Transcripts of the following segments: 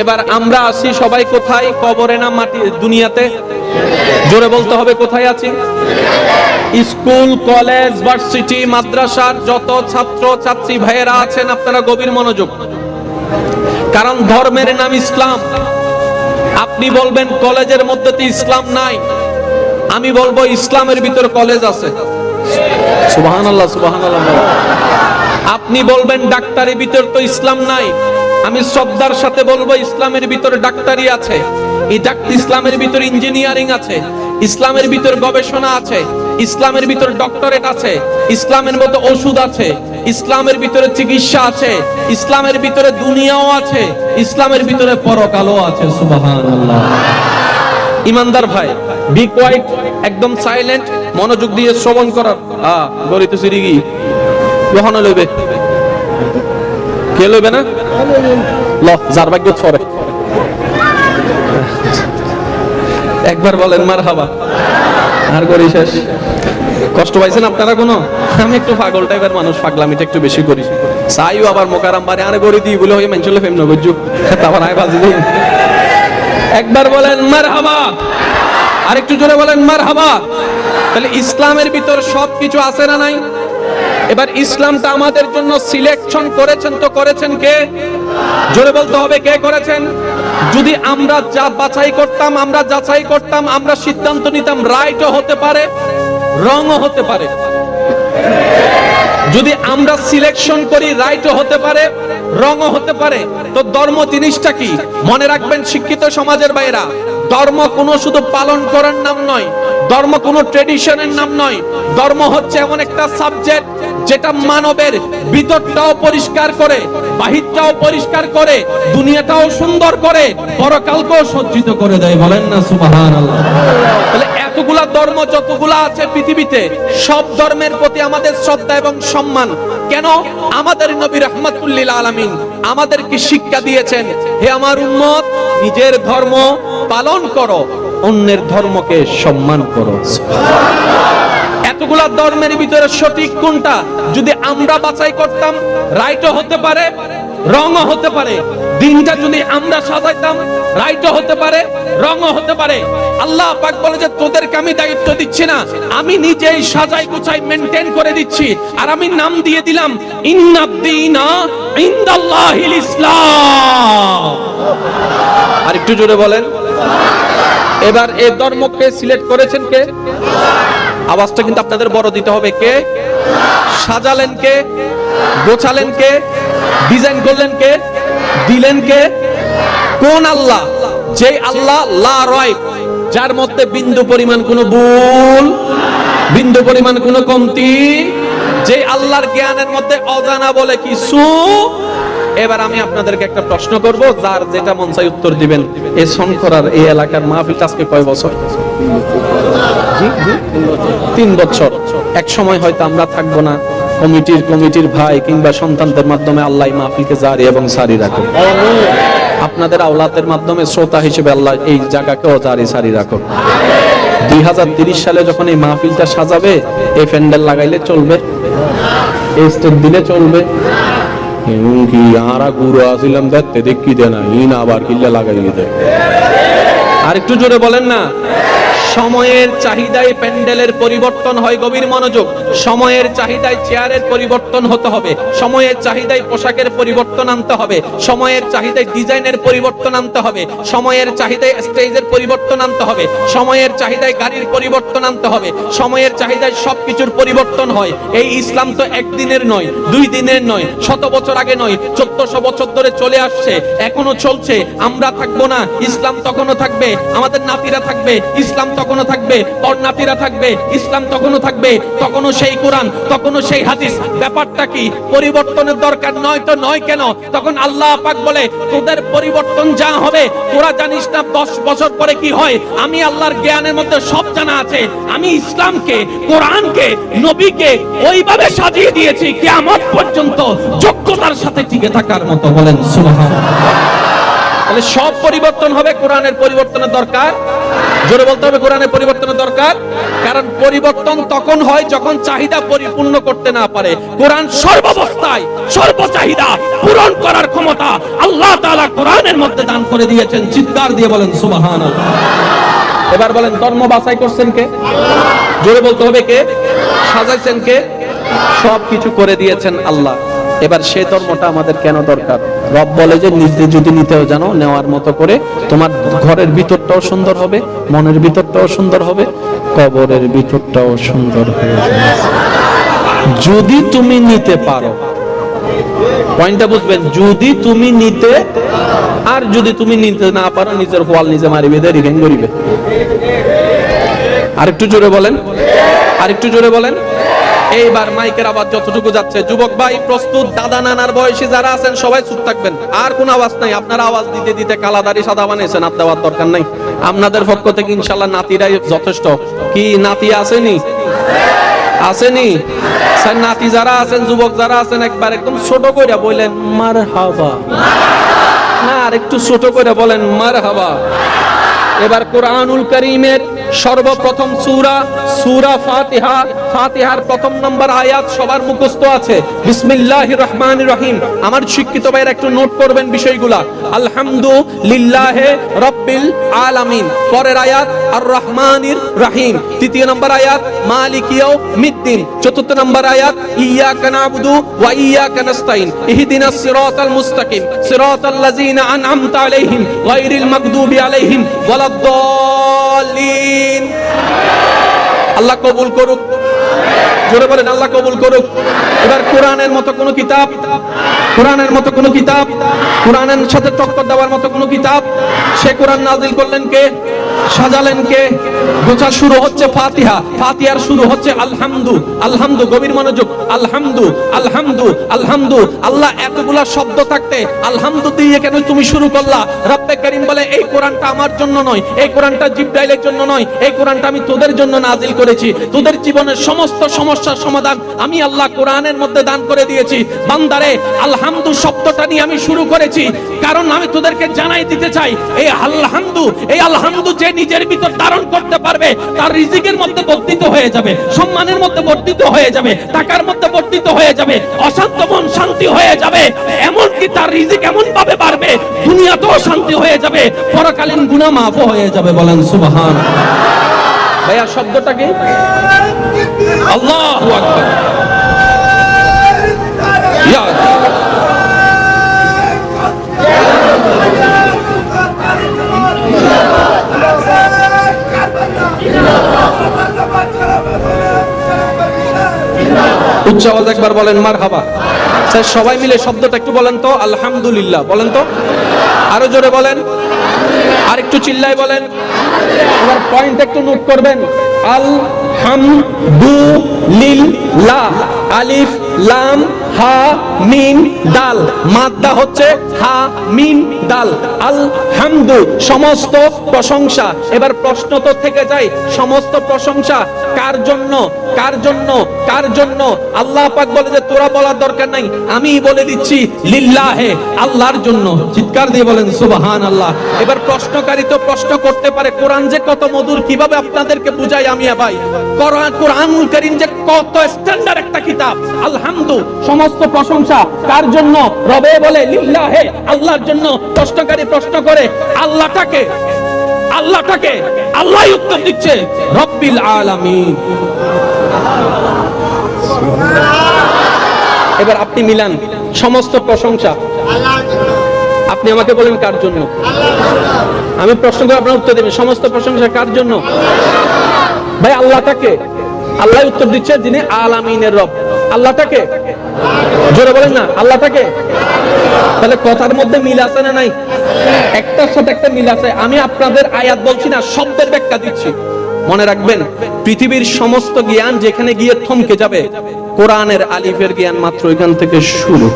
এবার আমরা আসি সবাই কোথায়? কবরে না মাটি দুনিয়াতে? জোরে বলতে হবে কোথায় আছি? স্কুল কলেজ ভার্সিটি মাদ্রাসার যত ছাত্র ছাত্রী ভাইয়েরা আছেন আপনারা গভীর মনোযোগ। কারণ ধর্মের নাম ইসলাম। আপনি বলবেন কলেজের মধ্যে তো ইসলাম নাই। আমি বলব ইসলামের ভিতর কলেজ আছে। সুবাহান আল্লাহ সুবাহান আপনি বলবেন ডাক্তারের ভিতর তো ইসলাম নাই। আমি শ্রদ্ধার সাথে বলব, ইসলামের ভিতর ডাক্তারি আছে ইসলামের ভিতর ইঞ্জিনিয়ারিং আছে, ইসলামের ভিতর গবেষণা আছে, ইসলামের ভিতর ডক্টরেট আছে, ইসলামের মতো ওষুধ আছে, ইসলামের ভিতরে চিকিৎসা আছে, ইসলামের ভিতরে দুনিয়াও আছে, ইসলামের ভিতরে পরকালও আছে ইমানদার ভাই বি কোয়াইট একদম সাইলেন্ট মনোযোগ দিয়ে শ্রবণ করার। আ গরিত সিরিগি কখন লইবে। কে লইবে না? যার ভাগ্য ছড়ে। একবার বলেন মার হাবা আর করি শেষ। কষ্ট পাইছেন আপনারা কোনো? আমি একটু পাগল টাইপের মানুষ, পাগলামিটা একটু বেশি করি। চাইও আবার মোকারাম বারে আরে গড়ি দিই বলে হয়ে মেনচলে ফেম নগজ্জু। তারপর আয় বাজি দিই একবার বলেন মার হাবা আরেকটু জোরে বলেন মার হাবা তাহলে ইসলামের ভিতর সব কিছু আছে না নাই? এবার ইসলামটা আমাদের জন্য সিলেকশন করেছেন তো করেছেন কে? জোরে বলতে হবে কে করেছেন? যদি আমরা যা বাছাই করতাম, আমরা যাচাই করতাম, আমরা সিদ্ধান্ত নিতাম রাইটও হতে পারে রংও হতে পারে। যদি আমরা সিলেকশন করি রাইটও হতে পারে রংও হতে পারে, তো ধর্ম জিনিসটা কি? মনে রাখবেন শিক্ষিত সমাজের বাইরা। ধর্ম কোনো শুধু পালন করার নাম নয়, ধর্ম কোনো ট্রেডিশনের নাম নয়, ধর্ম হচ্ছে এমন একটা সাবজেক্ট যেটা মানবের ভিতরটাও পরিষ্কার করে, বাহিরটাও পরিষ্কার করে, দুনিয়াটাও সুন্দর করে, পরকালকেও সজ্জিত করে দেয়, বলেন না তাহলে এতগুলা ধর্ম যতগুলা আছে পৃথিবীতে, সব ধর্মের প্রতি আমাদের শ্রদ্ধা এবং সম্মান। কেন? আমাদের নবী রহমতুল্লিল আলামিন আমাদেরকে শিক্ষা দিয়েছেন, হে আমার উম্মত, নিজের ধর্ম পালন করো, অন্যের ধর্মকে সম্মান করো। এতগুলা ধর্মের ভিতরে সঠিক কোনটা? যদি আমরা বাছাই করতাম, রাইটও হতে পারে রংও হতে পারে। দিনটা যদি আমরা সাজাইতাম, রাইটও হতে পারে রংও হতে পারে। আল্লাহ পাক বলে যে, তোদেরকে আমি দায়িত্ব দিচ্ছি না। আমি নিজেই সাজাই গুছাই মেনটেন করে দিচ্ছি। আর আমি নাম দিয়ে দিলাম ইন্নাদ্দিনা ইনদাল্লাহিল ইসলাম। আর একটু জোরে বলেন। এবার এই ধর্মকে সিলেক্ট করেছেন কে? আওয়াজটা কিন্তু আপনাদের বড় দিতে হবে। কে? সাজালেন কে? গোছালেন কে? ডিজাইন করলেন কে? দিলেন কে? কোন আল্লাহ? যে আল্লাহ লা রয় যার মধ্যে বিন্দু পরিমাণ কোনো ভুল, বিন্দু পরিমাণ কোনো কমতি যে আল্লাহর জ্ঞানের মধ্যে অজানা বলে কিছু এবার আমি আপনাদেরকে একটা প্রশ্ন করব, যার যেটা মন চাই উত্তর দিবেন। এই শঙ্করার এই এলাকার মাহফিলটা আজকে কয় বছর? তিন বছর। এক সময় হয়তো আমরা থাকব না, কমিটির কমিটির ভাই কিংবা সন্তানদের মাধ্যমে আল্লাহ মাহফিলকে জারি এবং সারি রাখো আপনাদের আওলাতের মাধ্যমে শ্রোতা হিসেবে আল্লাহ এই জায়গাকেও জারি সারি রাখো দুই হাজার তিরিশ সালে যখন এই মাহফিলটা সাজাবে, এই প্যান্ডেল লাগাইলে চলবে, এই স্টেজ দিলে চলবে। কি আরা গুরু আসিলাম দেখতে দেখি দে না ইন আবার কিল্লা লাগাই দিতে। আর একটু জোরে বলেন না। সময়ের চাহিদায় প্যান্ডেলের পরিবর্তন হয় গভীর মনোযোগ। সময়ের চাহিদায় চেয়ারের পরিবর্তন হতে হবে। সময়ের চাহিদায় পোশাকের পরিবর্তন আনতে হবে। সময়ের চাহিদায় ডিজাইনের পরিবর্তন আনতে হবে। সময়ের চাহিদায় স্টেজের পরিবর্তন আনতে হবে। সময়ের চাহিদায় গাড়ির পরিবর্তন আনতে হবে। সময়ের চাহিদায় সবকিছুর পরিবর্তন হয়। এই ইসলাম তো একদিনের নয়, দুই দিনের নয়, শত বছর আগে নয়, চোদ্দশো বছর ধরে চলে আসছে, এখনও চলছে। আমরা থাকব না, ইসলাম তখনও থাকবে, আমাদের নাতিরা থাকবে, ইসলাম তখনও থাকবে তোর নাতিরা থাকবে, ইসলাম তখনও থাকবে, তখনও সেই কোরআন, তখনও সেই হাদিস। ব্যাপারটা কি? পরিবর্তনের দরকার নয় তো নয় কেন? তখন আল্লাহ পাক বলে, তোদের পরিবর্তন যা হবে, তোরা জানিস না দশ বছর পরে কি হয়? আমি আল্লাহর জ্ঞানের মধ্যে সব জানা আছে। আমি ইসলামকে, কোরআনকে, নবীকে ওইভাবে সাজিয়ে দিয়েছি, কিয়ামত পর্যন্ত যোগ্যতার সাথে টিকে থাকার মতো। বলেন, সুবহানাল্লাহ। তাহলে সব পরিবর্তন হবে, কোরআনের পরিবর্তনের দরকার। জোরে বলতে হবে, কোরআনের পরিবর্তনের দরকার। কারণ পরিবর্তন তখন হয় যখন চাহিদা পরিপূর্ণ করতে না পারে। কোরআন সর্বাবস্থায় সর্ব চাহিদা পূরণ করার ক্ষমতা আল্লাহ তাআলা কোরআনের মধ্যে দান করে দিয়েছেন। চিৎকার দিয়ে বলেন সুবাহান এবার বলেন, ধর্ম বাছাই করছেন কে? জোরে বলতে হবে কে? সাজাইছেন কে? সব কিছু করে দিয়েছেন আল্লাহ। এবার সে ধর্মটা আমাদের কেন দরকার? রব বলে যে, নিজে যদি নিতেও জানো, নেওয়ার মতো করে তোমার ঘরের ভিতরটাও সুন্দর হবে, মনের ভিতরটাও সুন্দর হবে, কবরের ভিতরটাও সুন্দর যাবে। যদি তুমি নিতে পারো। পয়েন্টটা বুঝবেন, যদি তুমি নিতে, আর যদি তুমি নিতে না পারো, নিজের হোয়াল নিজে মারিবে দিয়ে রিভেন করিবে। আরেকটু জোরে বলেন। আরেকটু জোরে বলেন। এইবার মাইকের আওয়াজ যতটুকু যাচ্ছে। যুবক ভাই, প্রস্তুত? দাদা নানার বয়সী যারা আছেন, সবাই চুপ থাকবেন। আর কোন আওয়াজ নাই। আপনার আওয়াজ দিতে দিতে কালাদারি সাদা বানিয়েছেন আর দেওয়ার দরকার নাই। আপনাদের পক্ষ থেকে ইনশাল্লাহ নাতিরাই যথেষ্ট। কি নাতি আসেনি? আসেনি? স্যার, নাতি যারা আছেন, যুবক যারা আছেন, একবার একদম ছোট করে বললেন, মার হাবা। না, আর একটু ছোট করে বলেন, মার হাবা। এবার কোরআনুল করিমের সর্বপ্রথম সূরা সূরা ফাতিহা। ফাতিহার প্রথম নম্বর আয়াত সবার মুখস্থ আছে। বিসমিল্লাহির রহমানির রহিম। আমার শিক্ষিত ভাইয়ের একটু নোট করবেন বিষয়গুলা। আলহামদুলিল্লাহে রাব্বিল আলামিন। পরের আয়াত আর রহমানির রহিম। তৃতীয় নম্বর আয়াত, মালিক ইয়াউমিদ্দিন। চতুর্থ নম্বর আয়াত, ইয়াকা নাবুদু ওয়া ইয়াকা নাস্তাইন ইহদিনাস সিরাতাল মুস্তাকিম। সিরাতাল লাযিনা আন'আমতা আলাইহিম, গায়রিল মাগদুবি আলাইহিম, ওয়ালাদ-দাল্লিন। আল্লাহ কবুল করুক। জোরে বলেন, আল্লাহ কবুল করুক। এবার কোরআনের মতো কোনো কিতাব, কোরআনের মতো কোনো কিতাব, কোরআনের সাথে টক্কর দেওয়ার মতো কোনো কিতাব। সে কোরআন নাজিল করলেন কে? সাজালেন কে? গোছা শুরু হচ্ছে ফাতিহা। ফাতিহার শুরু হচ্ছে আলহামদু। আলহামদু, গভীর মনোযোগ। আলহামদু আলহামদু আলহামদু। আল্লাহ এতগুলা শব্দ থাকতে আলহামদু দিয়ে কেন তুমি শুরু করলা? রব্বে করিম বলে, এই কোরআনটা আমার জন্য নয়। এই কোরআনটা জিব্রাইলের জন্য নয়। এই কোরআনটা আমি তোদের জন্য নাজিল করেছি। তোদের জীবনের সমস্ত সমস্যার সমাধান আমি আল্লাহ কোরআনের মধ্যে দান করে দিয়েছি। বান্দারে, আলহামদু শব্দটা নিয়ে আমি শুরু করেছি। কারণ আমি তোদেরকে জানাই দিতে চাই এই আলহামদু এই আলহামদু যে নিজের ভিতর ধারণ করতে পারবে, তার রিজিকের মধ্যে বর্ধিত হয়ে যাবে, সম্মানের মধ্যে বর্ধিত হয়ে যাবে, টাকার মধ্যে বর্ধিত হয়ে যাবে, অশান্ত মন শান্তি হয়ে যাবে, এমনকি তার রিজিক এমন ভাবে বাড়বে, দুনিয়াতেও শান্তি হয়ে যাবে, পরকালীন গুনাহ মাফও হয়ে যাবে, বলেন সুবহান। ভাইয়া, শব্দটা কি আল্লাহু উচ্চ আওয়াজ একবার বলেন মার হাবা স্যার, সবাই মিলে শব্দটা একটু বলেন তো, আলহামদুলিল্লাহ, বলেন তো। আরও জোরে বলেন আর একটু চিল্লাই বলেন। আমার পয়েন্ট একটু নোট করবেন। আল হাম দু লিল লা আলিফ লাম, হা, মিম, দাল। মাদ্দা হচ্ছে হা, মিম, দাল। আল হামদু সমস্ত প্রশংসা। এবার প্রশ্ন তো থেকে যায়, সমস্ত প্রশংসা কার জন্য কার জন্য কার জন্য? আল্লাহ পাক বলে যে, তোরা বলার দরকার নাই। আমি বলে দিচ্ছি, লিল্লাহে, আল্লাহর জন্য। চিৎকার দিয়ে বলেন সুবহান আল্লাহ এবার প্রশ্নকারী তো প্রশ্ন করতে পারে, কোরআন যে কত মধুর, কীভাবে আপনাদেরকে বুঝাই আমি ভাই? কোরআন কোরআনুল কারীম যে কত স্ট্যান্ডার্ড একটা কিতাব। আলহামদু, সমস্ত প্রশংসা কার জন্য? রবে বলে, লিল্লাহে, আল্লাহর জন্য প্রশ্নকারী প্রশ্ন করে। আল্লাহটাকে আল্লাহটাকে আল্লাহ উত্তর দিচ্ছে। রব্বিল আলামিন। এবার আপনি মিলান সমস্ত প্রশংসা। আপনি আমাকে বলেন কার জন্য? আমি প্রশ্ন করে আপনার উত্তর দেবেন সমস্ত প্রশংসা কার জন্য? ভাই, আল্লাহটাকে। আল্লাহ উত্তর দিচ্ছে যিনি আলামিনের রব। আল্লাহটাকে জোরে বলেন না আল্লাহটাকে তাহলে কথার মধ্যে মিল আছে না নাই? একটার সাথে একটা মিল আছে। আমি আপনাদের আয়াত বলছি না, শব্দের ব্যাখ্যা দিচ্ছি। মনে রাখবেন, পৃথিবীর সমস্ত জ্ঞান যেখানে গিয়ে থমকে যাবে, কোরআনের আলিফের জ্ঞান মাত্র এখান থেকে শুরু।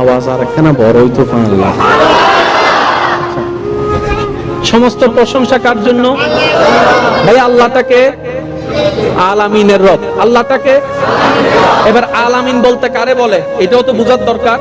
আওয়াজ আর একখানা বড়ই তো আল্লাহ। সমস্ত প্রশংসা কার জন্য? ভাই, আল্লাহটাকে আলামিনের রব। আল্লাহটাকে এবার আলামিন বলতে কারে বলে? এটাও তো বোঝার দরকার।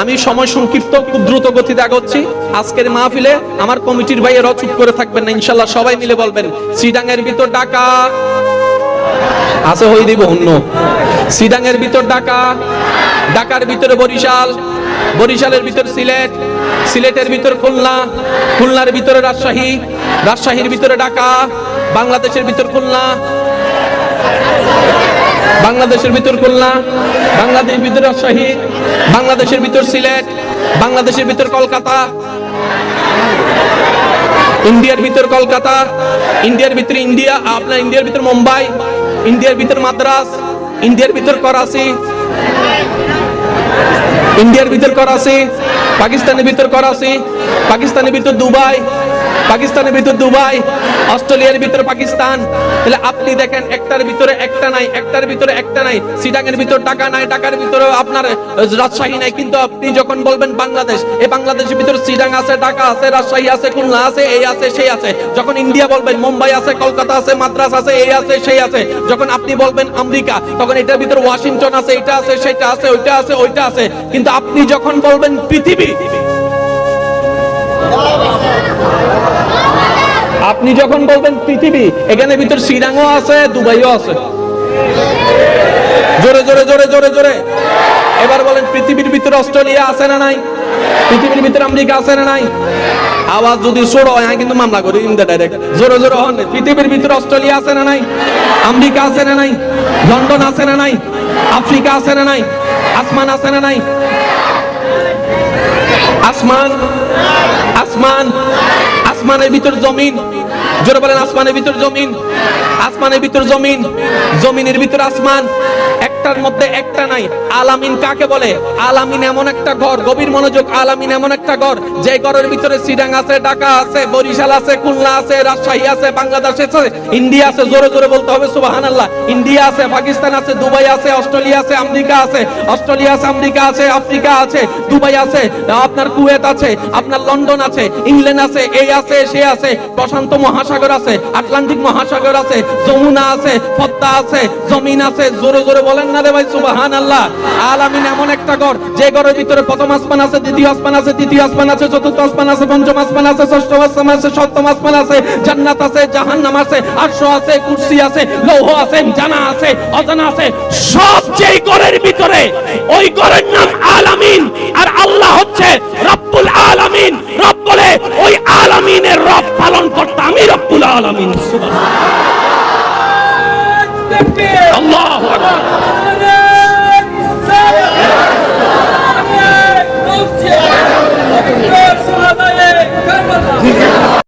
আমি সময় সংক্ষিপ্ত, খুব দ্রুত গতিতে আগাচ্ছি। আজকের মাহফিলে আমার কমিটির ভাইয়েরা চুপ করে থাকবেন না ইনশাল্লাহ সবাই মিলে বলবেন সিডাঙ্গের ভিতর ডাকা। আছে হই দিব অন্য। সিডাঙ্গের ভিতর ডাকা। ঢাকার ভিতরে বরিশাল। বরিশালের ভিতর সিলেট, সিলেটের ভিতর খুলনা, খুলনার ভিতরে রাজশাহী, রাজশাহীর ভিতরে ঢাকা, বাংলাদেশের ভিতর খুলনা, বাংলাদেশের ভিতর খুলনা, বাংলাদেশের ভিতর রাজশাহী, বাংলাদেশের ভিতর সিলেট, বাংলাদেশের ভিতর কলকাতা, ইন্ডিয়ার ভিতর কলকাতা, ইন্ডিয়ার ভিতর ইন্ডিয়া, আপনার ইন্ডিয়ার ভিতর মুম্বাই, ইন্ডিয়ার ভিতর মাদ্রাস, ইন্ডিয়ার ভিতর করাচি ইন্ডিয়ার ভিতর করাচি পাকিস্তানের ভিতর করাচি পাকিস্তানের ভিতর দুবাই পাকিস্তানের ভিতর দুবাই, অস্ট্রেলিয়ার ভিতর পাকিস্তান। তাহলে আপনি দেখেন, একটার ভিতরে একটা নাই, একটার ভিতরে একটা নাই। সিটাঙের ভিতর টাকা নাই, টাকার ভিতরে আপনার রাজশাহী নাই। কিন্তু আপনি যখন বলবেন বাংলাদেশ এই বাংলাদেশের ভিতর সিটাং আছে, ঢাকা আছে, রাজশাহী আছে, খুলনা আছে, এই আছে, সেই আছে। যখন ইন্ডিয়া বলবেন, মুম্বাই আছে, কলকাতা আছে, মাদ্রাস আছে, এই আছে, সেই আছে। যখন আপনি বলবেন আমেরিকা, তখন এটার ভিতর ওয়াশিংটন আছে, এটা আছে, সেটা আছে, ওইটা আছে ওইটা আছে। কিন্তু আপনি যখন বলবেন পৃথিবী আপনি যখন বলবেন পৃথিবী, এখানে ভিতর সিডাংও আছে, দুবাইও আছে। জোরে জোরে জোরে জোরে জোরে। এবার বলেন, পৃথিবীর ভিতরে অস্ট্রেলিয়া আছে না নাই? পৃথিবীর ভিতরে আমেরিকা আছে না নাই? আওয়াজ যদি ছোড়ো হয় আমি কিন্তু মামলা করি ইন্দা ডাইরেক্ট জোরে জোরে, হন পৃথিবীর ভিতরে অস্ট্রেলিয়া আছে না নাই? আমেরিকা আছে না নাই? লন্ডন আছে না নাই? আফ্রিকা আছে না নাই? আসমান আছে না নাই? আসমান? আসমান। আসমানের ভিতর জমিন। জোরে বলেন, আসমানের ভিতর জমিন। আসমানের ভিতর জমিন। জমিনের ভিতর আসমান। একটার মধ্যে একটা নাই। আলামিন কাকে বলে? আলামিন এমন একটা ঘর, গভীর মনোযোগ। আলামিন এমন একটা ঘর, যে ঘরের ভিতরে সিডাং আছে ঢাকা আছে, বরিশাল আছে, খুলনা আছে, রাজশাহী আছে, বাংলাদেশ আছে, ইন্ডিয়া আছে, জোরে জোরে বলতে হবে, সুবহানাল্লাহ। ইন্ডিয়া আছে, পাকিস্তান আছে, দুবাই আছে, অস্ট্রেলিয়া আছে, আমেরিকা আছে, অস্ট্রেলিয়া আছে, আমেরিকা আছে, আফ্রিকা আছে, দুবাই আছে, আপনার কুয়েত আছে, আপনার লন্ডন আছে, ইংল্যান্ড আছে এই আছে, সে আছে, প্রশান্ত মহাসাগর আছে, আটলান্টিক মহাসাগর আছে, যমুনা আছে, পদ্মা আছে, জমিন আছে। জোরে জোরে বলেন না রে ভাই সুবাহান আল্লাহ আলামিন এমন একটা ঘর যে ঘরের ভিতরে প্রথম আসমান আছে, দ্বিতীয় আসমান আছে, তৃতীয় আসমান আছে, চতুর্থ আসমান আছে, পঞ্চম আসমান আছে, ষষ্ঠ আসমান আছে, সপ্তম আসমান আছে, জান্নাত আছে, জাহান্নাম আছে, আরশ আছে, কুরসি আছে, লৌহ আছে, জানা আছে, অজানা আছে। সব যেই ঘরের ভিতরে, ওই ঘরের নাম আলামিন। আর আল্লাহ হচ্ছে রব্বুল আলামিন। রব বলে আলামিনের রব পালন করতে আমি রব্বুল আলামিন আল্লাহু আকবার।